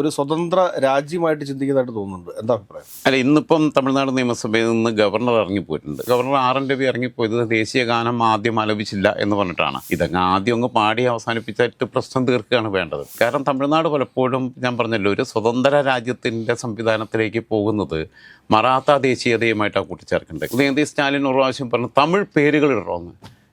ഒരു സ്വതന്ത്ര രാജ്യമായിട്ട് ചിന്തിക്കുന്നതായിട്ട് തോന്നുന്നുണ്ട്. എന്താ അഭിപ്രായം? അല്ല ഇന്നിപ്പം തമിഴ്നാട് നിയമസഭയിൽ നിന്ന് ഗവർണർ ഇറങ്ങിപ്പോയിട്ടുണ്ട്. ഗവർണർ ആർ എൻ രവി ഇറങ്ങിപ്പോയത് ദേശീയ ഗാനം ആദ്യം ആലപിച്ചില്ല എന്ന് പറഞ്ഞിട്ടാണ്. ഇതങ്ങ് ആദ്യം അങ്ങ് പാടി അവസാനിപ്പിച്ചിട്ട് പ്രശ്നം തീർക്കുകയാണ് വേണ്ടത്. കാരണം തമിഴ്നാട് പലപ്പോഴും ഞാൻ പറഞ്ഞല്ലോ ഒരു സ്വതന്ത്ര രാജ്യത്തിന്റെ സംവിധാനത്തിലേക്ക് പോകുന്നത് മറാത്ത ദേശീയതയുമായിട്ടാണ് കൂട്ടിച്ചേർക്കേണ്ടത്. ഉദയനിധി സ്റ്റാലിൻ ഒരു പ്രാവശ്യം പറഞ്ഞു തമിഴ് പേരുകൾ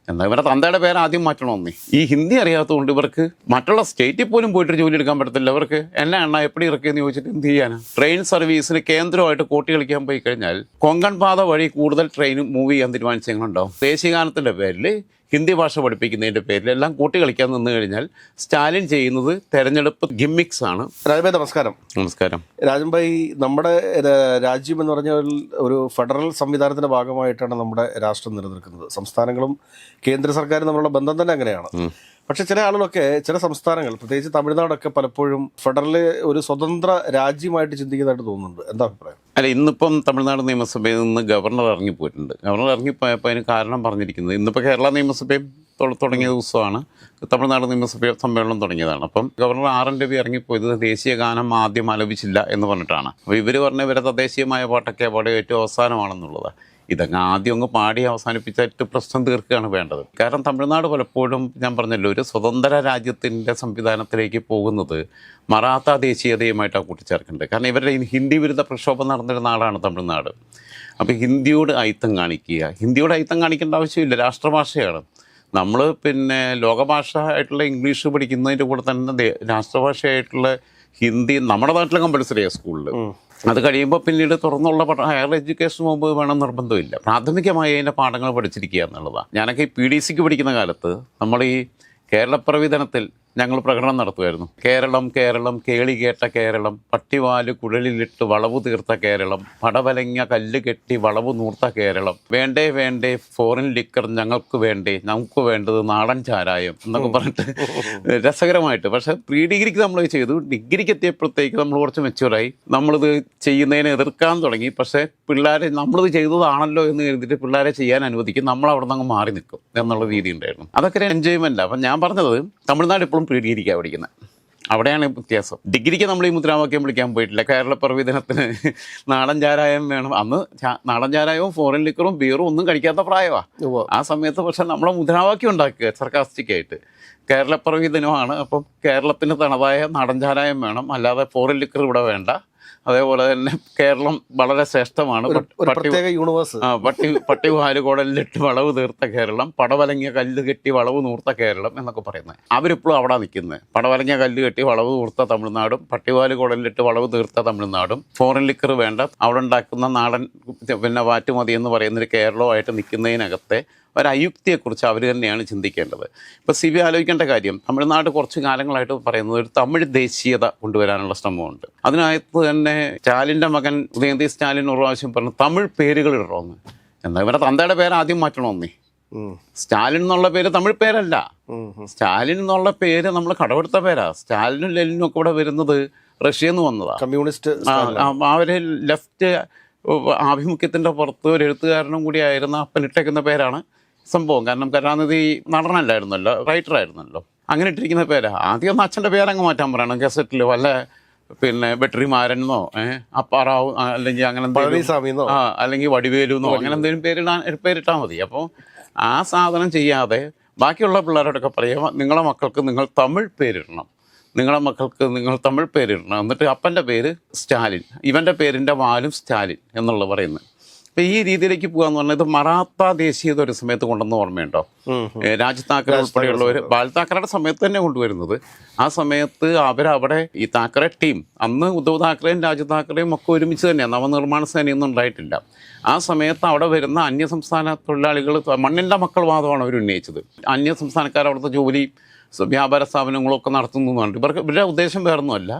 എന്നാൽ ഇവരുടെ തന്തയുടെ പേര് ആദ്യം മാറ്റണമെന്നേ ഈ ഹിന്ദി അറിയാത്തതുകൊണ്ട് ഇവർക്ക് മറ്റുള്ള സ്റ്റേറ്റിൽ പോലും പോയിട്ട് ജോലി എടുക്കാൻ പറ്റത്തില്ല. അവർക്ക് എന്നാ എണ്ണ എപ്പടി ഇറക്കിയെന്ന് ചോദിച്ചിട്ട് എന്ത് ചെയ്യാനാ? ട്രെയിൻ സർവീസിന് കേന്ദ്രമായിട്ട് കോട്ടി കളിക്കാൻ പോയി കഴിഞ്ഞാൽ കൊങ്കൺ പാത വഴി കൂടുതൽ ട്രെയിൻ മൂവ് ചെയ്യാൻ തീരുമാനിച്ചെങ്കിലുണ്ടാവും ദേശീയ ഗാനത്തിന്റെ പേരിൽ ഹിന്ദി ഭാഷ പഠിപ്പിക്കുന്നതിന്റെ പേരിൽ എല്ലാം കൂട്ടി കളിക്കാൻ നിന്ന് കഴിഞ്ഞാൽ സ്റ്റാലിൻ ചെയ്യുന്നത് തെരഞ്ഞെടുപ്പ് ഗിമ്മിക്സ് ആണ്. രാജഭായ് നമസ്കാരം. നമസ്കാരം. രാജൻഭായി നമ്മുടെ രാജ്യം എന്ന് പറഞ്ഞാൽ ഒരു ഫെഡറൽ സംവിധാനത്തിന്റെ ഭാഗമായിട്ടാണ് നമ്മുടെ രാഷ്ട്രം നിലനിൽക്കുന്നത്. സംസ്ഥാനങ്ങളും കേന്ദ്ര സർക്കാരും തമ്മിലുള്ള ബന്ധം തന്നെ അങ്ങനെയാണ്. പക്ഷെ ചില ആളുകളൊക്കെ ചില സംസ്ഥാനങ്ങൾ പ്രത്യേകിച്ച് തമിഴ്നാടൊക്കെ പലപ്പോഴും ഫെഡറൽ ഒരു സ്വതന്ത്ര രാജ്യമായിട്ട് ചിന്തിക്കുന്നതായിട്ട് തോന്നുന്നുണ്ട്. എന്താ അഭിപ്രായം? അല്ല ഇന്നിപ്പം തമിഴ്നാട് നിയമസഭയിൽ നിന്ന് ഗവർണർ ഇറങ്ങിപ്പോയിട്ടുണ്ട്. ഗവർണർ ഇറങ്ങിപ്പോയപ്പോൾ അതിന് കാരണം പറഞ്ഞിരിക്കുന്നത് ഇന്നിപ്പോൾ കേരള നിയമസഭയും തുടങ്ങിയ ദിവസമാണ്. തമിഴ്നാട് നിയമസഭ സമ്മേളനം തുടങ്ങിയതാണ്. അപ്പം ഗവർണർ ആർ എൻ രവി ഇറങ്ങിപ്പോയത് ദേശീയ ഗാനം ആദ്യം ആലപിച്ചില്ല എന്ന് പറഞ്ഞിട്ടാണ്. അപ്പോൾ ഇവർ പറഞ്ഞ ഇവരെ തദ്ദേശീയമായ പാട്ടൊക്കെ പാടെ ഏറ്റവും അവസാനമാണെന്നുള്ളത്. ഇതങ്ങ് ആദ്യം അങ്ങ് പാടി അവസാനിപ്പിച്ചിട്ട് പ്രശ്നം തീർക്കുകയാണ് വേണ്ടത്. കാരണം തമിഴ്നാട് പലപ്പോഴും ഞാൻ പറഞ്ഞല്ലോ ഒരു സ്വതന്ത്ര രാജ്യത്തിന്റെ സംവിധാനത്തിലേക്ക് പോകുന്നത് മറാത്ത ദേശീയതയുമായിട്ടാണ് കൂട്ടിച്ചേർക്കേണ്ടത് കാരണം ഇവരുടെ ഹിന്ദി വിരുദ്ധ പ്രക്ഷോഭം നടന്നൊരു നാടാണ് തമിഴ്നാട്. അപ്പോൾ ഹിന്ദിയോട് അയിത്തം കാണിക്കുക. ഹിന്ദിയോട് അയിത്തം കാണിക്കേണ്ട ആവശ്യമില്ല രാഷ്ട്രഭാഷയാണ്. നമ്മൾ പിന്നെ ലോകഭാഷ ആയിട്ടുള്ള ഇംഗ്ലീഷ് പഠിക്കുന്നതിന്റെ കൂടെ തന്നെ രാഷ്ട്രഭാഷയായിട്ടുള്ള ഹിന്ദി നമ്മുടെ നാട്ടിലെ കമ്പൽസറിയാണ് സ്കൂളിൽ അത് കഴിയുമ്പോൾ പിന്നീട് തുറന്നുള്ള പഠ ഹയർ എഡ്യൂക്കേഷൻ മുമ്പ് വേണം നിർബന്ധമില്ല. പ്രാഥമികമായി അതിന്റെ പാഠങ്ങൾ പഠിച്ചിരിക്കുക എന്നുള്ളതാണ് ഞാനൊക്കെ ഈ പി ഡി സിക്ക് പഠിക്കുന്ന കാലത്ത് നമ്മൾ ഈ കേരളപ്രവിധനത്തിൽ ഞങ്ങൾ പ്രകടനം നടത്തുമായിരുന്നു. കേരളം കേരളം കേളി കേട്ട കേരളം പട്ടിവാൽ കുഴലിലിട്ട് വളവ് തീർത്ത കേരളം പടവലങ്ങ കല്ല് കെട്ടി വളവ് നൂർത്ത കേരളം. വേണ്ടേ വേണ്ടേ ഫോറിൻ ലിക്കർ ഞങ്ങൾക്ക് വേണ്ടേ നമുക്ക് വേണ്ടത് നാടൻ ചാരായം എന്നൊക്കെ പറഞ്ഞിട്ട് രസകരമായിട്ട്. പക്ഷെ പ്രീ ഡിഗ്രിക്ക് നമ്മൾ ചെയ്തു. ഡിഗ്രിക്ക് എത്തിയപ്പോഴത്തേക്ക് നമ്മൾ കുറച്ച് മെച്യൂറായി നമ്മളിത് ചെയ്യുന്നതിനെ എതിർക്കാൻ തുടങ്ങി. പക്ഷേ പിള്ളേരെ നമ്മളിത് ചെയ്തതാണല്ലോ എന്ന് കരുതിയിട്ട് പിള്ളേരെ ചെയ്യാൻ അനുവദിക്കും. നമ്മൾ അവിടെ നിന്ന് അങ്ങ് മാറി നിൽക്കും എന്നുള്ള രീതി ഉണ്ടായിരുന്നു. അതൊക്കെ ഒരു എൻജോയ്മെന്റ് അപ്പം ഞാൻ പറഞ്ഞത് തമിഴ്നാട് ഇപ്പോഴും പ്രീ ഡിഗ്രിക്കാണ് പഠിക്കുന്നത് അവിടെയാണ് വ്യത്യാസം. ഡിഗ്രിക്ക് നമ്മൾ ഈ മുദ്രാവാക്യം വിളിക്കാൻ പോയിട്ടില്ല. കേരള പ്രവിധനത്തിന് നാടൻ ചാരായം വേണം. അന്ന് നാടൻ ചാരായവും ഫോറിൻ ലിക്കറും ബിയറും ഒന്നും കഴിക്കാത്ത പ്രായമാണ് ആ സമയത്ത് പക്ഷെ നമ്മളെ മുദ്രാവാക്യം ഉണ്ടാക്കുക സർക്കാസ്റ്റിക് ആയിട്ട്. കേരളപ്പിറവി ദിനമാണ്. അപ്പം കേരളത്തിന് തനതായ നാടൻ ചാരായം വേണം. അല്ലാതെ ഫോറിൻ ലിക്കർ ഇവിടെ വേണ്ട. അതേപോലെ തന്നെ കേരളം വളരെ ശ്രേഷ്ഠമാണ്. പട്ടി- യൂണിവേഴ്സ് പട്ടി പട്ടി വാലുകോടലിലിട്ട് വളവ് തീർത്ത കേരളം പടവലങ്ങിയ കല്ല് കെട്ടി വളവ് നൂർത്ത കേരളം എന്നൊക്കെ പറയുന്നത്. അവരിപ്പോഴും അവിടെ നിൽക്കുന്നത്. പടവലങ്ങിയ കല്ല് കെട്ടി വളവ് നൂർത്ത തമിഴ്നാടും പട്ടിവാലുകോടലിലിട്ട് വളവ് തീർത്ത തമിഴ്നാടും. ഫോറിൻ ലിക്കർ വേണ്ട. അവിടെ ഉണ്ടാക്കുന്ന നാടൻ പിന്നെ വാറ്റുമതി എന്ന് പറയുന്നൊരു കേരളമായിട്ട് നിൽക്കുന്നതിനകത്തെ ഒരു അയുക്തിയെക്കുറിച്ച് അവർ തന്നെയാണ് ചിന്തിക്കേണ്ടത്. ഇപ്പോൾ സി ബി ആലോചിക്കേണ്ട കാര്യം തമിഴ്നാട് കുറച്ച് കാലങ്ങളായിട്ട് പറയുന്നത് ഒരു തമിഴ് ദേശീയത കൊണ്ടുവരാനുള്ള ശ്രമമുണ്ട്. അതിനകത്ത് തന്നെ സ്റ്റാലിന്റെ മകൻ ഉദയന്തി സ്റ്റാലിൻ ഒരു പ്രാവശ്യം പറഞ്ഞു തമിഴ് പേരുകൾ ഇടണമെന്ന്. എന്നാൽ ഇവരുടെ തന്തയുടെ പേര് ആദ്യം മാറ്റണമെന്നേ. സ്റ്റാലിൻ എന്നുള്ള പേര് തമിഴ് പേരല്ല. സ്റ്റാലിൻ എന്നുള്ള പേര് നമ്മൾ കടമെടുത്ത പേരാ. സ്റ്റാലിനും ലെനിനും ഒക്കെ ഇവിടെ വരുന്നത് റഷ്യയിൽ നിന്ന് വന്നതാണ് കമ്മ്യൂണിസ്റ്റ് അവർ ലെഫ്റ്റ് ആഭിമുഖ്യത്തിന്റെ പുറത്ത് ഒരു എഴുത്തുകാരനും കൂടി ആയിരുന്ന അപ്പനിട്ടേക്കുന്ന പേരാണ്. സംഭവം. കാരണം കരുണാനിധി നടനല്ലായിരുന്നല്ലോ റൈറ്റർ ആയിരുന്നല്ലോ. അങ്ങനെ ഇട്ടിരിക്കുന്ന പേരാ. ആദ്യം ഒന്ന് അച്ഛന്റെ പേരങ്ങ് മാറ്റാൻ പറയണം ഗസറ്റിൽ വല്ല പിന്നെ വെട്ടറിമാരെന്നോ ഏഹ് അപ്പാറാവും അല്ലെങ്കിൽ അങ്ങനെ പഴനിസ്വാമിന്നോ ആ അല്ലെങ്കിൽ വടിവേലുന്നോ അങ്ങനെ എന്തെങ്കിലും പേരിടാൻ പേരിട്ടാൽ മതി. അപ്പോൾ ആ സാധനം ചെയ്യാതെ ബാക്കിയുള്ള പിള്ളേരോടൊക്കെ പറയുക നിങ്ങളെ മക്കൾക്ക് നിങ്ങൾ തമിഴ് പേരിടണം. നിങ്ങളെ മക്കൾക്ക് നിങ്ങൾ തമിഴ് പേരിടണം. എന്നിട്ട് അപ്പന്റെ പേര് സ്റ്റാലിൻ. ഇവന്റെ പേരിന്റെ വാലും സ്റ്റാലിൻ എന്നുള്ളത് പറയുന്നത്. അപ്പോൾ ഈ രീതിയിലേക്ക് പോകാന്ന് പറഞ്ഞാൽ ഇത് മറാത്ത ദേശീയത ഒരു സമയത്ത് കൊണ്ടുവന്ന ഓർമ്മയുണ്ടോ? രാജ് താക്കറെ ഉൾപ്പെടെയുള്ളവർ ബാൽ താക്കറയുടെ സമയത്ത് തന്നെ കൊണ്ടുവരുന്നത്. ആ സമയത്ത് അവരവിടെ ഈ താക്കറെ ടീം അന്ന് ഉദ്ധവ് താക്കറെയും രാജ് താക്കറെയും ഒക്കെ ഒരുമിച്ച് തന്നെയാണ് നവനിർമ്മാണ സേനയൊന്നും ഉണ്ടായിട്ടില്ല. ആ സമയത്ത് അവിടെ വരുന്ന അന്യസംസ്ഥാന തൊഴിലാളികൾ മണ്ണിന്റെ മക്കൾ വാദമാണ് അവർ ഉന്നയിച്ചത്. അന്യ സംസ്ഥാനക്കാർ അവിടുത്തെ ജോലി വ്യാപാര സ്ഥാപനങ്ങളൊക്കെ നടത്തുന്നുണ്ട് ഇവർക്ക് ഇവരുടെ ഉദ്ദേശം വേറൊന്നുമല്ല.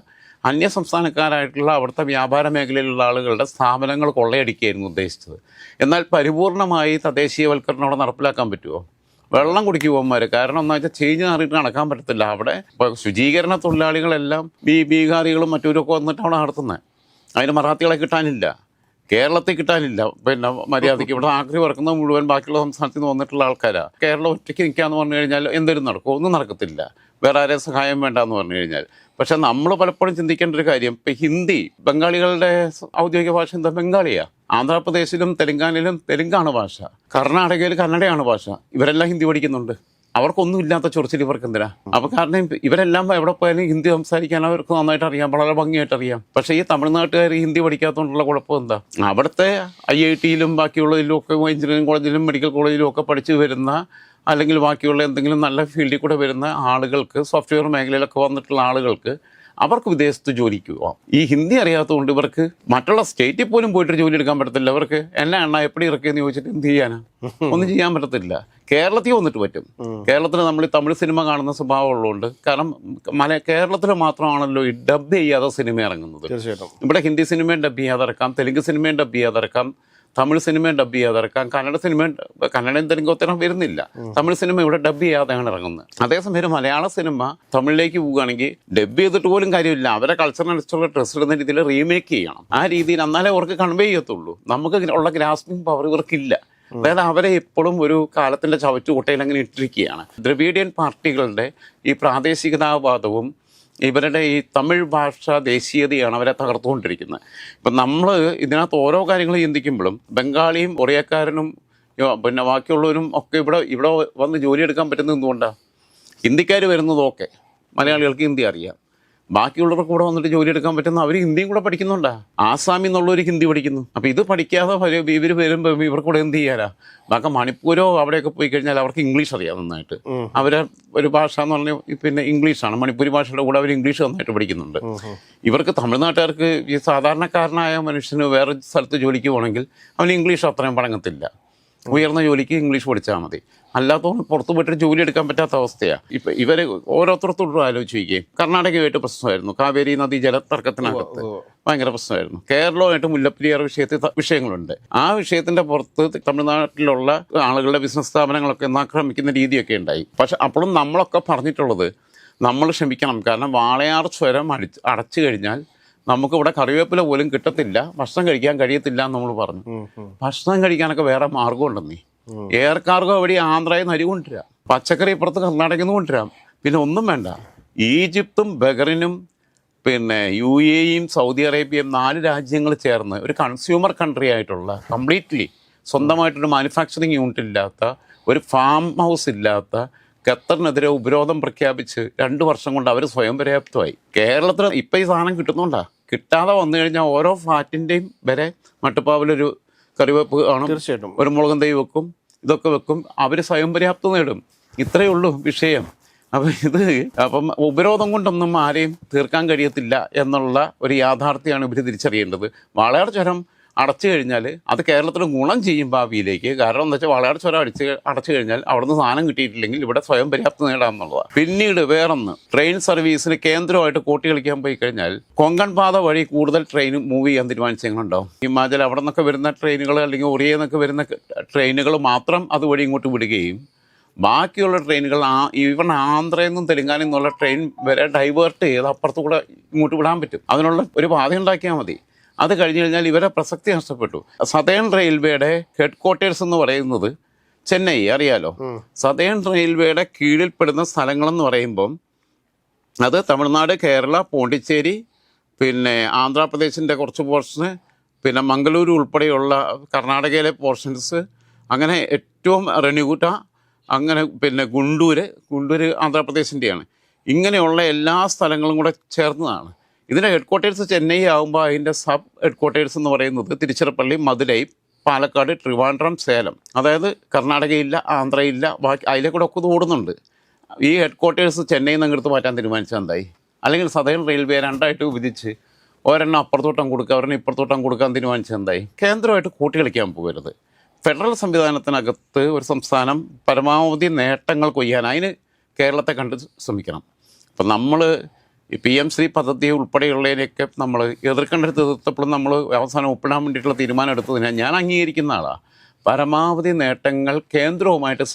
അന്യ സംസ്ഥാനക്കാരായിട്ടുള്ള അവിടുത്തെ വ്യാപാര മേഖലയിലുള്ള ആളുകളുടെ സ്ഥാപനങ്ങൾ കൊള്ളയടിക്കുകയായിരുന്നു ഉദ്ദേശിച്ചത്. എന്നാൽ പരിപൂർണമായി തദ്ദേശീയവൽക്കരണം അവിടെ നടപ്പിലാക്കാൻ പറ്റുമോ വെള്ളം കുടിക്കുവന്മാർ കാരണം എന്താ വെച്ചാൽ ചേഞ്ച് മാറിയിട്ട് നടക്കാൻ പറ്റത്തില്ല. അവിടെ ഇപ്പോൾ ശുചീകരണ തൊഴിലാളികളെല്ലാം ബി ബീഹാറികളും മറ്റൂരൊക്കെ വന്നിട്ട് അവിടെ നടത്തുന്നത് അതിന് മറാത്തികളെ കിട്ടാനില്ല. കേരളത്തിൽ കിട്ടാനില്ല. പിന്നെ മര്യാദയ്ക്ക് ഇവിടെ ആക്രി പറക്കുന്നത് മുഴുവൻ ബാക്കിയുള്ള സംസ്ഥാനത്തിൽ നിന്ന് വന്നിട്ടുള്ള ആൾക്കാരാണ് കേരളം ഒറ്റയ്ക്ക് നിൽക്കാന്ന് പറഞ്ഞു കഴിഞ്ഞാൽ എന്തെങ്കിലും നടക്കും. ഒന്നും നടക്കത്തില്ല. വേറെ ആരെയും സഹായം വേണ്ടെന്ന് പറഞ്ഞു കഴിഞ്ഞാൽ. പക്ഷെ നമ്മൾ പലപ്പോഴും ചിന്തിക്കേണ്ട ഒരു കാര്യം ഇപ്പം ഹിന്ദി ബംഗാളികളുടെ ഔദ്യോഗിക ഭാഷ എന്താ? ബംഗാളിയാ. ആന്ധ്രാപ്രദേശിലും തെലങ്കാനയിലും തെലുങ്കാണ് ഭാഷ. കർണാടകയിൽ കന്നഡയാണ് ഭാഷ. ഇവരെല്ലാം ഹിന്ദി പഠിക്കുന്നുണ്ട്. അവർക്കൊന്നും ഇല്ലാത്ത ചൊറിച്ചിൽ ഇവർക്ക് എന്തിനാ? അപ്പൊ കാരണം ഇവരെല്ലാം എവിടെ പോയാലും ഹിന്ദി സംസാരിക്കാൻ അവർക്ക് നന്നായിട്ട് അറിയാം വളരെ ഭംഗിയായിട്ട് അറിയാം. പക്ഷേ ഈ തമിഴ്നാട്ടുകാർ ഹിന്ദി പഠിക്കാത്തതുകൊണ്ടുള്ള കുഴപ്പം എന്താ? അവിടുത്തെ ഐ ഐ ടിയിലും ബാക്കിയുള്ളതിലും ഒക്കെ എഞ്ചിനീയറിംഗ് കോളേജിലും മെഡിക്കൽ കോളേജിലും ഒക്കെ പഠിച്ചു വരുന്ന അല്ലെങ്കിൽ ബാക്കിയുള്ള എന്തെങ്കിലും നല്ല ഫീൽഡിൽ കൂടെ വരുന്ന ആളുകൾക്ക് സോഫ്റ്റ്വെയർ മേഖലയിലൊക്കെ വന്നിട്ടുള്ള ആളുകൾക്ക് അവർക്ക് വിദേശത്ത് ജോലിക്ക് പോവാം ഈ ഹിന്ദി അറിയാത്തതുകൊണ്ട് ഇവർക്ക് മറ്റുള്ള സ്റ്റേറ്റിൽ പോലും പോയിട്ട് ജോലി എടുക്കാൻ പറ്റത്തില്ല. അവർക്ക് എന്നാ എണ്ണ എപ്പടി ഇറക്കിയെന്ന് ചോദിച്ചിട്ട് എന്ത് ചെയ്യാനാ? ഒന്നും ചെയ്യാൻ പറ്റത്തില്ല. കേരളത്തിൽ വന്നിട്ട് പറ്റും. കേരളത്തിൽ നമ്മൾ ഈ തമിഴ് സിനിമ കാണുന്ന സ്വഭാവം ഉള്ളതുകൊണ്ട് കാരണം മല കേരളത്തിൽ മാത്രമാണല്ലോ ഈ ഡബ് ചെയ്യാതെ സിനിമ ഇറങ്ങുന്നത്. ഇവിടെ ഹിന്ദി സിനിമയും ഡബ് ചെയ്യാതെ ഇറക്കാം തെലുങ്ക് സിനിമയും ഡബ് ചെയ്യാതെ ഇറക്കാം. തമിഴ് സിനിമ ഡബ് ചെയ്യാതെ ഇറക്കാം. കന്നഡ സിനിമ കന്നഡ എന്തെങ്കിലും ഉത്തരം വരുന്നില്ല. തമിഴ് സിനിമ ഇവിടെ ഡബ് ചെയ്യാതെയാണ് ഇറങ്ങുന്നത്. അതേസമയം മലയാള സിനിമ തമിഴിലേക്ക് പോവുകയാണെങ്കിൽ ഡബ് ചെയ്തിട്ട് പോലും കാര്യമില്ല. അവരെ കൾച്ചറിനനുസരിച്ചുള്ള ഡ്രസ് ഇടുന്ന രീതിയിൽ റീമേക്ക് ചെയ്യണം. ആ രീതിയിൽ എന്നാലേ അവർക്ക് കൺവേ ചെയ്യത്തുള്ളൂ. നമുക്ക് ഉള്ള ഗ്രാസ്പിംഗ് പവർ ഇവർക്കില്ല. അതായത് അവരെ എപ്പോഴും ഒരു കാലത്തിന്റെ ചവറ്റുകുട്ടയിൽ അങ്ങനെ ഇട്ടിരിക്കുകയാണ്. ദ്രവീഡിയൻ പാർട്ടികളുടെ ഈ പ്രാദേശികതാവാദവും ഇവരുടെ ഈ തമിഴ് ഭാഷ ദേശീയതയാണ് അവരെ തകർത്തുകൊണ്ടിരിക്കുന്നത്. ഇപ്പം നമ്മൾ ഇതിനകത്ത് ഓരോ കാര്യങ്ങൾ ചിന്തിക്കുമ്പോഴും ബംഗാളിയും ഒറിയക്കാരനും പിന്നെ ബാക്കിയുള്ളവരും ഒക്കെ ഇവിടെ ഇവിടെ വന്ന് ജോലിയെടുക്കാൻ പറ്റുന്നത് ഹിന്ദിക്കാർ വരുന്നതൊക്കെ മലയാളികൾക്ക് ഹിന്ദി അറിയാം. ബാക്കിയുള്ളവർക്ക് കൂടെ വന്നിട്ട് ജോലി എടുക്കാൻ പറ്റുന്ന അവർ ഹിന്ദിയും കൂടെ പഠിക്കുന്നുണ്ടാ. ആസാമിൽ നിന്നുള്ളവർ ഹിന്ദി പഠിക്കുന്നു. അപ്പോൾ ഇത് പഠിക്കാതെ ഇവർ വരുമ്പോൾ ഇവർക്ക് കൂടെ എന്ത് ചെയ്യാനാ? ബാക്കി മണിപ്പൂരോ അവിടെയൊക്കെ പോയി കഴിഞ്ഞാൽ അവർക്ക് ഇംഗ്ലീഷ് അറിയാം നന്നായിട്ട്. അവരെ ഒരു ഭാഷ എന്ന് പറഞ്ഞാൽ പിന്നെ ഇംഗ്ലീഷാണ് മണിപ്പൂരി ഭാഷയുടെ കൂടെ അവർ ഇംഗ്ലീഷ് നന്നായിട്ട് പഠിക്കുന്നുണ്ട്. ഇവർക്ക് തമിഴ്നാട്ടുകാർക്ക് ഈ സാധാരണക്കാരനായ മനുഷ്യന് വേറെ സ്ഥലത്ത് ജോലിക്ക് പോകണമെങ്കിൽ അവന് ഇംഗ്ലീഷ് അത്രയും പഴങ്ങത്തില്ല. ഉയർന്ന ജോലിക്ക് ഇംഗ്ലീഷ് പഠിച്ചാൽ മതി. അല്ലാത്തവർ പുറത്തു പോയിട്ട് ജോലി എടുക്കാൻ പറ്റാത്ത അവസ്ഥയാണ് ഇപ്പം ഇവരെ ഓരോരുത്തർത്തോടും ആലോചിച്ച് വയ്ക്കുകയും കർണാടകയുമായിട്ട് പ്രശ്നമായിരുന്നു. കാവേരി നദി ജല തർക്കത്തിനകത്ത് ഭയങ്കര പ്രശ്നമായിരുന്നു. കേരളവുമായിട്ട് മുല്ലപ്പെരിയാർ വിഷയത്തിൽ വിഷയങ്ങളുണ്ട്. ആ വിഷയത്തിന്റെ പുറത്ത് തമിഴ്നാട്ടിലുള്ള ആളുകളുടെ ബിസിനസ് സ്ഥാപനങ്ങളൊക്കെ ഒന്ന് ആക്രമിക്കുന്ന രീതിയൊക്കെ ഉണ്ടായി. പക്ഷെ അപ്പോഴും നമ്മളൊക്കെ പറഞ്ഞിട്ടുള്ളത് നമ്മൾ ക്ഷമിക്കണം. കാരണം വാളയാർ സ്വരം അടിച്ച് അടച്ചു കഴിഞ്ഞാൽ നമുക്ക് ഇവിടെ കറിവേപ്പില പോലും കിട്ടത്തില്ല. ഭക്ഷണം കഴിക്കാൻ കഴിയത്തില്ല എന്ന് നമ്മൾ പറഞ്ഞു. ഭക്ഷണം കഴിക്കാനൊക്കെ വേറെ മാർഗമുണ്ടെന്നേ എയർ കാർഗോ വഴി ആന്ധ്രയിൽ നിന്ന് അരി കൊണ്ടുവരാം. പച്ചക്കറി ഇപ്പുറത്ത് കർണാടകയിൽ നിന്ന് കൊണ്ടുവരാം. പിന്നെ ഒന്നും വേണ്ട. ഈജിപ്തും ബഹറിനും പിന്നെ യു എയും സൗദി അറേബ്യയും നാല് രാജ്യങ്ങൾ ചേർന്ന് ഒരു കൺസ്യൂമർ കൺട്രി ആയിട്ടുള്ള കംപ്ലീറ്റ്ലി സ്വന്തമായിട്ടൊരു മാനുഫാക്ചറിങ് യൂണിറ്റ് ഇല്ലാത്ത ഒരു ഫാം ഹൗസ് ഇല്ലാത്ത ഖത്തറിനെതിരെ ഉപരോധം പ്രഖ്യാപിച്ച് രണ്ട് വർഷം കൊണ്ട് അവർ സ്വയം പര്യാപ്തമായി. കേരളത്തിൽ ഇപ്പം ഈ സാധനം കിട്ടുന്നുണ്ടാ? കിട്ടാതെ വന്നു കഴിഞ്ഞാൽ ഓരോ ഫ്ലാറ്റിന്റെയും വരെ മട്ടുപ്പാവിലൊരു കറിവേപ്പ് കാണും. തീർച്ചയായിട്ടും. ഒരു മുളകും തൈ വെക്കും ഇതൊക്കെ വെക്കും. അവർ സ്വയം പര്യാപ്തത നേടും. ഇത്രയേ ഉള്ളൂ വിഷയം. അപ്പം ഇത് അപ്പം ഉപരോധം കൊണ്ടൊന്നും ആരെയും തീർക്കാൻ കഴിയത്തില്ല എന്നുള്ള ഒരു യാഥാർത്ഥ്യമാണ് ഇവർ തിരിച്ചറിയേണ്ടത്. വാളയാർ ചുരം അടച്ചു കഴിഞ്ഞാൽ അത് കേരളത്തിന് ഗുണം ചെയ്യും ഭാവിയിലേക്ക്. കാരണം എന്താ വെച്ചാൽ വളരെ ചുരം അടിച്ച് അടച്ചു കഴിഞ്ഞാൽ അവിടുന്ന് സാധനം കിട്ടിയിട്ടില്ലെങ്കിൽ ഇവിടെ സ്വയം പര്യാപ്തത നേടാമെന്നുള്ളതാണ് പിന്നീട് വേറൊന്ന് ട്രെയിൻ സർവീസിന് കേന്ദ്രമായിട്ട് കൂട്ടി കളിക്കാൻ പോയി കഴിഞ്ഞാൽ കൊങ്കൺ പാത വഴി കൂടുതൽ ട്രെയിൻ മൂവ് ചെയ്യാൻ തീരുമാനിച്ചെങ്കിലുണ്ടാവും ഹിമാചൽ അവിടെ നിന്നൊക്കെ വരുന്ന ട്രെയിനുകൾ അല്ലെങ്കിൽ ഒറിയയിൽ നിന്നൊക്കെ വരുന്ന ട്രെയിനുകൾ മാത്രം അതുവഴി ഇങ്ങോട്ട് വിടുകയും ബാക്കിയുള്ള ട്രെയിനുകൾ ആ ഈവൺ ആന്ധ്രയിൽ നിന്നും തെലങ്കാനയിൽ നിന്നുള്ള ട്രെയിൻ വരെ ഡൈവേർട്ട് ചെയ്ത് അപ്പുറത്തു കൂടെ ഇങ്ങോട്ട് വിടാൻ പറ്റും. അതിനുള്ള ഒരു പാത ഉണ്ടാക്കിയാൽ മതി. അത് കഴിഞ്ഞു കഴിഞ്ഞാൽ ഇവരെ പ്രസക്തി നഷ്ടപ്പെട്ടു. സതേൺ റെയിൽവേയുടെ ഹെഡ് ക്വാർട്ടേഴ്സ് എന്ന് പറയുന്നത് ചെന്നൈ അറിയാലോ? സതേൺ റെയിൽവേയുടെ കീഴിൽപ്പെടുന്ന സ്ഥലങ്ങളെന്ന് പറയുമ്പം അത് തമിഴ്നാട് കേരള പോണ്ടിച്ചേരി പിന്നെ ആന്ധ്രാപ്രദേശിന്റെ കുറച്ച് പോർഷന് പിന്നെ മംഗളൂരു ഉൾപ്പെടെയുള്ള കർണാടകയിലെ പോർഷൻസ് അങ്ങനെ ഏറ്റവും റെനിഗുട്ട അങ്ങനെ പിന്നെ ഗുണ്ടൂര് ഗുണ്ടൂര് ആന്ധ്രാപ്രദേശിന്റെയാണ് ഇങ്ങനെയുള്ള എല്ലാ സ്ഥലങ്ങളും കൂടെ ചേർന്നതാണ്. ഇതിന്റെ ഹെഡ് ക്വാർട്ടേഴ്സ് ചെന്നൈ ആകുമ്പോൾ അതിന്റെ സബ് ഹെഡ് ക്വാർട്ടേഴ്സ് എന്ന് പറയുന്നത് തിരുച്ചിറപ്പള്ളി മധുരൈ പാലക്കാട് ട്രിവാൻഡ്രം സേലം. അതായത് കർണാടകയില്ല ആന്ധ്രയില്ല ബാക്കി അതിലെ കൂടെ ഒക്കെ ഓടുന്നുണ്ട്. ഈ ഹെഡ് ക്വാർട്ടേഴ്സ് ചെന്നൈയിൽ നിന്ന് അങ്ങോട്ട് മാറ്റാൻ തീരുമാനിച്ചത് എന്തായി? അല്ലെങ്കിൽ സദേൺ റെയിൽവേ രണ്ടായിട്ട് വിഭജിച്ച് ഒരെണ്ണം അപ്പുറത്തോട്ടം കൊടുക്കുക ഒരെണ്ണം ഇപ്പുറത്തോട്ടം കൊടുക്കാൻ തീരുമാനിച്ചത് എന്തായി? കേന്ദ്രമായിട്ട് കൂട്ടി കളിക്കാൻ പോകരുത്. ഫെഡറൽ സംവിധാനത്തിനകത്ത് ഒരു സംസ്ഥാനം പരമാവധി നേട്ടങ്ങൾ കൊയ്യാൻ അതിന് കേരളത്തെ കണ്ട് ശ്രമിക്കണം. അപ്പം നമ്മൾ ഈ പി എം ശ്രീ പദ്ധതി ഉൾപ്പെടെയുള്ളതിനൊക്കെ നമ്മൾ എതിർക്കേണ്ടടുത്ത് എതിർത്തപ്പോഴും നമ്മൾ അവസാനം ഒപ്പിടാൻ വേണ്ടിയിട്ടുള്ള തീരുമാനം എടുത്തതിനെ ഞാൻ അംഗീകരിക്കുന്ന ആളാണ് പരമാവധി നേട്ടങ്ങൾ കേന്ദ്രവുമായിട്ട്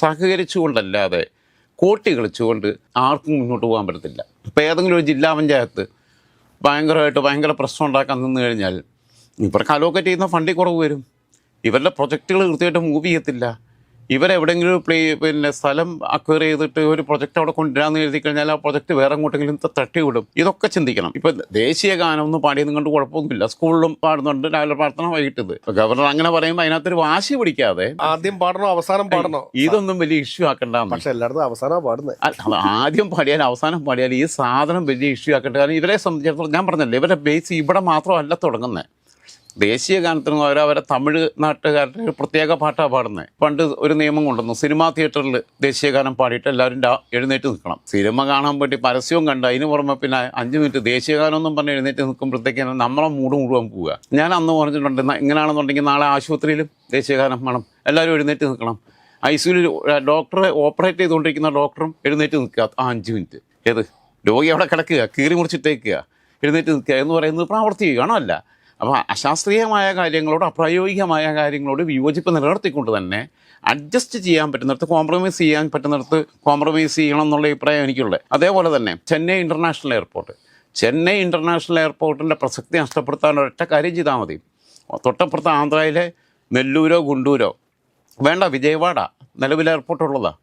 സഹകരിച്ചുകൊണ്ടല്ലാതെ കോട്ടി കളിച്ചുകൊണ്ട് ആർക്കും മുന്നോട്ട് പോകാൻ പറ്റത്തില്ല. ഇപ്പോൾ ഏതെങ്കിലും ഒരു ജില്ലാ പഞ്ചായത്ത് ഭയങ്കരമായിട്ട് ഭയങ്കര പ്രശ്നം ഉണ്ടാക്കാൻ നിന്ന് കഴിഞ്ഞാൽ ഇവർക്ക് അലോക്കേറ്റ് ചെയ്യുന്ന ഫണ്ടിൽ കുറവ് വരും. ഇവരുടെ പ്രൊജക്റ്റുകൾ കൃത്യമായിട്ട് മൂവ് ചെയ്യത്തില്ല. ഇവരെവിടെയെങ്കിലും ഒരു പ്ലേ പിന്നെ സ്ഥലം അക്വയർ ചെയ്തിട്ട് ഒരു പ്രൊജക്റ്റ് അവിടെ കൊണ്ടുവരാന്ന് എഴുതി കഴിഞ്ഞാൽ ആ പ്രൊജക്റ്റ് വേറെ എങ്ങോട്ടെങ്കിലും തട്ടിവിടും. ഇതൊക്കെ ചിന്തിക്കണം. ഇപ്പൊ ദേശീയ ഗാനം ഒന്നും പാടിയെന്നും കൊണ്ട് കുഴപ്പമൊന്നുമില്ല. സ്കൂളിലും പാടുന്നുണ്ട്. രാവിലെ പ്രാർത്ഥന വൈകിട്ട് ഇത് ഗവർണർ അങ്ങനെ പറയുമ്പോൾ അതിനകത്തൊരു വാശി പിടിക്കാതെ ആദ്യം പാടണോ അവസാനം പാടണോ. ഇതൊന്നും വലിയ ഇഷ്യൂ ആക്കണ്ട പക്ഷെ എല്ലായിടത്തും അവസാനം പാടുന്നത് ആദ്യം പാടിയാൽ അവസാനം പാടിയാൽ ഈ സാധനം വലിയ ഇഷ്യൂ ആക്കട്ടെ കാരണം ഇവരെ സംബന്ധിച്ചിടത്തോളം ഞാൻ പറഞ്ഞല്ലേ ഇവരുടെ ബേസ് ഇവിടെ മാത്രമല്ല തുടങ്ങുന്നത് ദേശീയ ഗാനത്തിന് പകരം അവരെ തമിഴ് നാട്ടുകാരുടെ ഒരു പ്രത്യേക പാട്ടാണ് പാടുന്നത് പണ്ട് ഒരു നിയമം കൊണ്ടുവന്നു. സിനിമാ തിയേറ്ററിൽ ദേശീയ ഗാനം പാടിയിട്ട് എല്ലാവരും എഴുന്നേറ്റ് നിൽക്കണം. സിനിമ കാണാൻ വേണ്ടി പരസ്യവും കണ്ട് അതിന് പുറമെ പിന്നെ അഞ്ച് മിനിറ്റ് ദേശീയ ഗാനം എന്നും പറഞ്ഞ് എഴുന്നേറ്റ് നിൽക്കുമ്പോഴത്തേക്കാണ് നമ്മളെ മൂട് മുഴുവൻ പോവുക. ഞാൻ അന്ന് പറഞ്ഞിട്ടുണ്ട് "ന- ഇങ്ങനെയാണെന്നുണ്ടെങ്കിൽ നാളെ ആശുപത്രിയിലും ദേശീയ ഗാനം വേണം. എല്ലാവരും എഴുന്നേറ്റ് നിൽക്കണം. ഐ സിയിൽ ഡോക്ടറെ ഓപ്പറേറ്റ് ചെയ്തുകൊണ്ടിരിക്കുന്ന ഡോക്ടറും എഴുന്നേറ്റ് നിൽക്കുക. ആ അഞ്ച് മിനിറ്റ്. ഏത്? രോഗി അവിടെ കിടക്കുക കീറി മുറിച്ചിട്ടേക്കുക എഴുന്നേറ്റ് നിൽക്കുക എന്ന് പറയുന്നത് പ്രാവർത്തികമാണോ അല്ല അപ്പോൾ അശാസ്ത്രീയമായ കാര്യങ്ങളോട് അപ്രായോഗികമായ കാര്യങ്ങളോട് വിയോജിപ്പ് നിലനിർത്തിക്കൊണ്ട് തന്നെ അഡ്ജസ്റ്റ് ചെയ്യാൻ പറ്റുന്നിടത്ത് കോംപ്രമൈസ് ചെയ്യാൻ പറ്റുന്നിടത്ത് കോംപ്രമൈസ് ചെയ്യണം എന്നുള്ള അഭിപ്രായം എനിക്കുള്ളത് അതേപോലെ തന്നെ Chennai international airport Chennai international എയർപോർട്ടിന്റെ പ്രസക്തി നഷ്ടപ്പെടുത്താൻ ഒരൊറ്റ കാര്യം ചെയ്താൽ മതി. തൊട്ടപ്പുറത്ത് ആന്ധ്രയിലെ നെല്ലൂരോ ഗുണ്ടൂരോ. വേണ്ട വിജയവാഡ. നിലവിൽ എയർപോർട്ട് ഉള്ളതാ.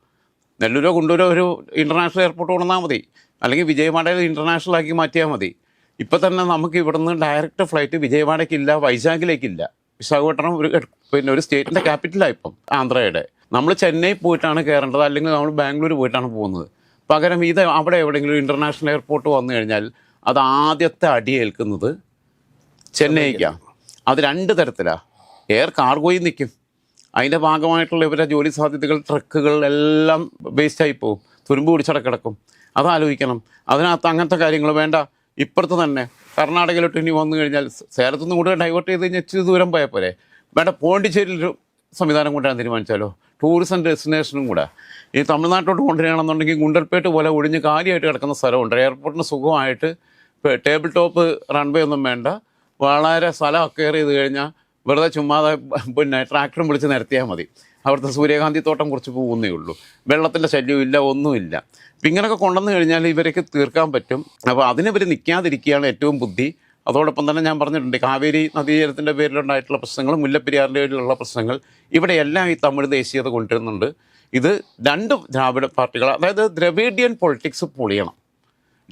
നെല്ലൂരോ ഗുണ്ടൂരോ ഒരു ഇന്റർനാഷണൽ എയർപോർട്ട് കൊണ്ടുവന്നാൽ മതി. അല്ലെങ്കിൽ വിജയവാഡയിൽ ഇന്റർനാഷണൽ ആക്കി മാറ്റിയാൽ മതി. ഇപ്പം തന്നെ നമുക്ക് ഇവിടുന്ന് ഡയറക്റ്റ് ഫ്ലൈറ്റ് വിജയവാഡയ്ക്കില്ല വൈശാഖിലേക്കില്ല. വിശാഖപട്ടണം ഒരു പിന്നെ ഒരു സ്റ്റേറ്റിന്റെ ക്യാപിറ്റലാണ് ഇപ്പം ആന്ധ്രയുടെ. നമ്മൾ ചെന്നൈ പോയിട്ടാണ് കയറേണ്ടത് അല്ലെങ്കിൽ നമ്മൾ ബാംഗ്ലൂർ പോയിട്ടാണ് പോകുന്നത്. പകരം ഇത് അവിടെ എവിടെയെങ്കിലും ഇന്റർനാഷണൽ എയർപോർട്ട് വന്നു കഴിഞ്ഞാൽ അത് ആദ്യത്തെ അടിയേൽക്കുന്നത് ചെന്നൈക്കാണ് അത് രണ്ട് തരത്തിലാണ് എയർ കാർഗോയിൽ നിൽക്കും. അതിന്റെ ഭാഗമായിട്ടുള്ള ഇവരുടെ ജോലി സാധ്യതകൾ ട്രക്കുകൾ എല്ലാം വേസ്റ്റായി പോകും. തുരുമ്പ് പിടിച്ചട കിടക്കും അത് ആലോചിക്കണം. അതിനകത്ത് അങ്ങനത്തെ കാര്യങ്ങൾ വേണ്ട. ഇപ്പുറത്ത് തന്നെ കർണാടകയിലോട്ട് ഇനി വന്നു കഴിഞ്ഞാൽ സേലത്തുനിന്ന് കൂടുതൽ ഡൈവേർട്ട് ചെയ്ത് കഴിഞ്ഞാൽ ഇച്ചിരി ദൂരം പോയാൽ പോലെ വേണ്ട പോണ്ടിച്ചേരിയിലൊരു സംവിധാനം കൊണ്ടുവരാൻ തീരുമാനിച്ചാലോ? ടൂറിസം ഡെസ്റ്റിനേഷനും കൂടെ. ഈ തമിഴ്നാട്ടിലോട്ട് കൊണ്ടുവരികയാണെന്നുണ്ടെങ്കിൽ ഗുണ്ടൽപേട്ട് പോലെ ഒഴിഞ്ഞ് കാലിയായിട്ട് കിടക്കുന്ന സ്ഥലമുണ്ട്. എയർപോർട്ടിന് സുഖമായിട്ട് ടേബിൾ ടോപ്പ് റൺവേ ഒന്നും വേണ്ട. വളരെ സ്ഥലം അക്വയർ ചെയ്ത് കഴിഞ്ഞാൽ വെറുതെ ചുമ്മാതെ പിന്നെ ട്രാക്ടറും വിളിച്ച് നിരത്തിയാൽ മതി. അവിടുത്തെ സൂര്യകാന്തി തോട്ടം കുറച്ച് പോകുന്നേ ഉള്ളൂ. വെള്ളത്തിന്റെ ശല്യമില്ല ഒന്നുമില്ല. അപ്പം ഇങ്ങനെയൊക്കെ കൊണ്ടുവന്നു കഴിഞ്ഞാൽ ഇവരൊക്കെ തീർക്കാൻ പറ്റും. അപ്പോൾ അതിനിവർ നിൽക്കാതിരിക്കുകയാണ് ഏറ്റവും ബുദ്ധി. അതോടൊപ്പം തന്നെ ഞാൻ പറഞ്ഞിട്ടുണ്ട് കാവേരി നദീജലത്തിന്റെ പേരിലുണ്ടായിട്ടുള്ള പ്രശ്നങ്ങൾ മുല്ലപ്പെരിയാറിന്റെ പേരിലുള്ള പ്രശ്നങ്ങൾ ഇവിടെയെല്ലാം ഈ തമിഴ് ദേശീയത കൊണ്ടുവരുന്നുണ്ട്. ഇത് രണ്ട് ദ്രാവിഡ പാർട്ടികൾ അതായത് ദ്രവീഡിയൻ പൊളിറ്റിക്സ് പൊളിയണം.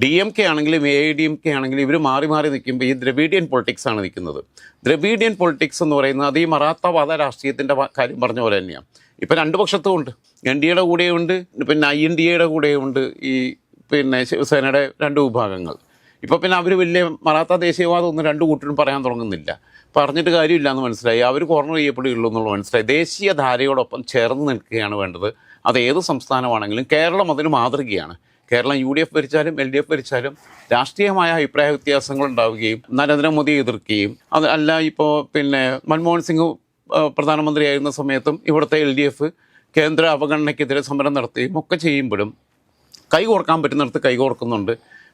ഡി എം കെ ആണെങ്കിലും എ ഡി എം കെ ആണെങ്കിലും ഇവർ മാറി മാറി നിൽക്കുമ്പോൾ ഈ ദ്രവീഡിയൻ പൊളിറ്റിക്സ് ആണ് നിൽക്കുന്നത്. ദ്രവീഡിയൻ പൊളിറ്റിക്സ് എന്ന് പറയുന്നത് അത് ഈ മറാത്തവാദ രാഷ്ട്രീയത്തിന്റെ കാര്യം പറഞ്ഞ പോലെ തന്നെയാണ്. ഇപ്പം രണ്ട് പക്ഷത്തും ഉണ്ട്. എൻ ഡി എയുടെ കൂടെയുണ്ട്. പിന്നെ ഐ എൻ ഡി എയുടെ കൂടെയുണ്ട് ഈ പിന്നെ ശിവസേനയുടെ രണ്ട് വിഭാഗങ്ങൾ. ഇപ്പോൾ പിന്നെ അവർ വലിയ മറാത്ത ദേശീയവാദം ഒന്നും രണ്ട് കൂട്ടരും പറയാൻ തുടങ്ങുന്നില്ല. പറഞ്ഞിട്ട് കാര്യമില്ല എന്ന് മനസ്സിലായി. അവർ കോർണർ ചെയ്യപ്പെടുകയുള്ളൂ എന്നുള്ളത് മനസ്സിലായി. ദേശീയ ധാരയോടൊപ്പം ചേർന്ന് നിൽക്കുകയാണ് വേണ്ടത്. അത് ഏത് സംസ്ഥാനമാണെങ്കിലും കേരളം അതിന് മാതൃകയാണ്. കേരളം യു ഡി എഫ് ഭരിച്ചാലും എൽ ഡി എഫ് ഭരിച്ചാലും രാഷ്ട്രീയമായ അഭിപ്രായ വ്യത്യാസങ്ങൾ ഉണ്ടാവുകയും നരേന്ദ്രമോദിയെ എതിർക്കുകയും അത് അല്ല ഇപ്പോൾ പിന്നെ മൻമോഹൻ സിംഗ് പ്രധാനമന്ത്രിയായിരുന്ന സമയത്തും ഇവിടുത്തെ എൽ ഡി എഫ് കേന്ദ്ര അവഗണനയ്ക്കെതിരെ സമരം നടത്തുകയും ഒക്കെ ചെയ്യുമ്പോഴും കൈകോർക്കാൻ പറ്റുന്നിടത്ത് കൈകോർക്കുന്നുണ്ട്.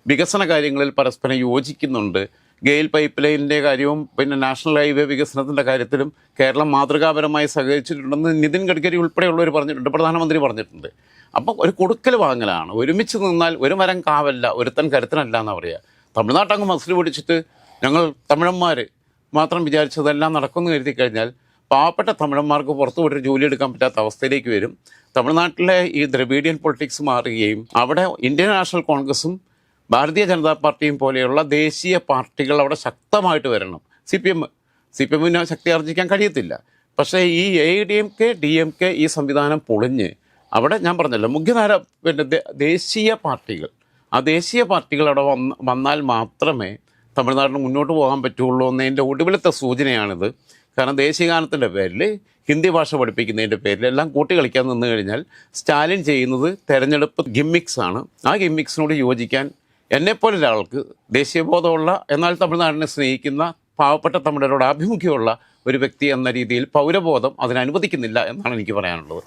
വികസന കാര്യങ്ങളിൽ പരസ്പരം യോജിക്കുന്നുണ്ട്. ഗെയിൽ പൈപ്പ് ലൈനിന്റെ കാര്യവും പിന്നെ നാഷണൽ ഹൈവേ വികസനത്തിന്റെ കാര്യത്തിലും കേരളം മാതൃകാപരമായി സഹകരിച്ചിട്ടുണ്ടെന്ന് നിതിൻ ഗഡ്കരി ഉൾപ്പെടെയുള്ളവർ പറഞ്ഞിട്ടുണ്ട് പ്രധാനമന്ത്രി പറഞ്ഞിട്ടുണ്ട്. അപ്പോൾ ഒരു കൊടുക്കൽ വാങ്ങലാണ്. ഒരുമിച്ച് നിന്നാൽ ഒരു മരം കാവല്ല ഒരുത്തൻ കരുത്തനല്ല എന്നാ പറയുക തമിഴ്നാട്ടങ്ങ് മസിൽ പിടിച്ചിട്ട് ഞങ്ങൾ തമിഴന്മാർ മാത്രം വിചാരിച്ചതെല്ലാം നടക്കുമെന്ന് കരുതി കഴിഞ്ഞാൽ പാവപ്പെട്ട തമിഴന്മാർക്ക് പുറത്തു പോയിട്ട് ജോലി എടുക്കാൻ പറ്റാത്ത അവസ്ഥയിലേക്ക് വരും. തമിഴ്നാട്ടിലെ ഈ ദ്രവീഡിയൻ പൊളിറ്റിക്സ് മാറുകയും അവിടെ ഇന്ത്യൻ നാഷണൽ കോൺഗ്രസും ഭാരതീയ ജനതാ പാർട്ടിയും പോലെയുള്ള ദേശീയ പാർട്ടികൾ അവിടെ ശക്തമായിട്ട് വരണം. C P M C P എമ്മിന് ശക്തി ആർജിക്കാൻ കഴിയത്തില്ല. പക്ഷേ ഈ A D M K D M K ഈ സംവിധാനം പൊളിഞ്ഞ് അവിടെ ഞാൻ പറഞ്ഞല്ലോ മുഖ്യധാര പിന്നെ ദേശീയ പാർട്ടികൾ. ആ ദേശീയ പാർട്ടികൾ അവിടെ വന്ന് വന്നാൽ മാത്രമേ തമിഴ്നാടിന് മുന്നോട്ട് പോകാൻ പറ്റുള്ളൂ എന്നതിന്റെ ഒടുവിലത്തെ സൂചനയാണിത്. കാരണം ദേശീയഗാനത്തിന്റെ പേരിൽ ഹിന്ദി ഭാഷ പഠിപ്പിക്കുന്നതിന്റെ പേരിൽ എല്ലാം കൂട്ടി കളിക്കാൻ നിന്ന് കഴിഞ്ഞാൽ സ്റ്റാലിൻ ചെയ്യുന്നത് തെരഞ്ഞെടുപ്പ് ഗിമ്മിക്സ് ആണ്. ആ ഗിമ്മിക്സിനോട് യോജിക്കാൻ എന്നെപ്പോലെ ഒരാൾക്ക് ദേശീയബോധമുള്ള എന്നാൽ തമിഴ്നാടിനെ സ്നേഹിക്കുന്ന പാവപ്പെട്ട തമിഴരോട് ആഭിമുഖ്യമുള്ള ഒരു വ്യക്തി എന്ന രീതിയിൽ പൗരബോധം അതിനനുവദിക്കുന്നില്ല എന്നാണ് എനിക്ക് പറയാനുള്ളത്.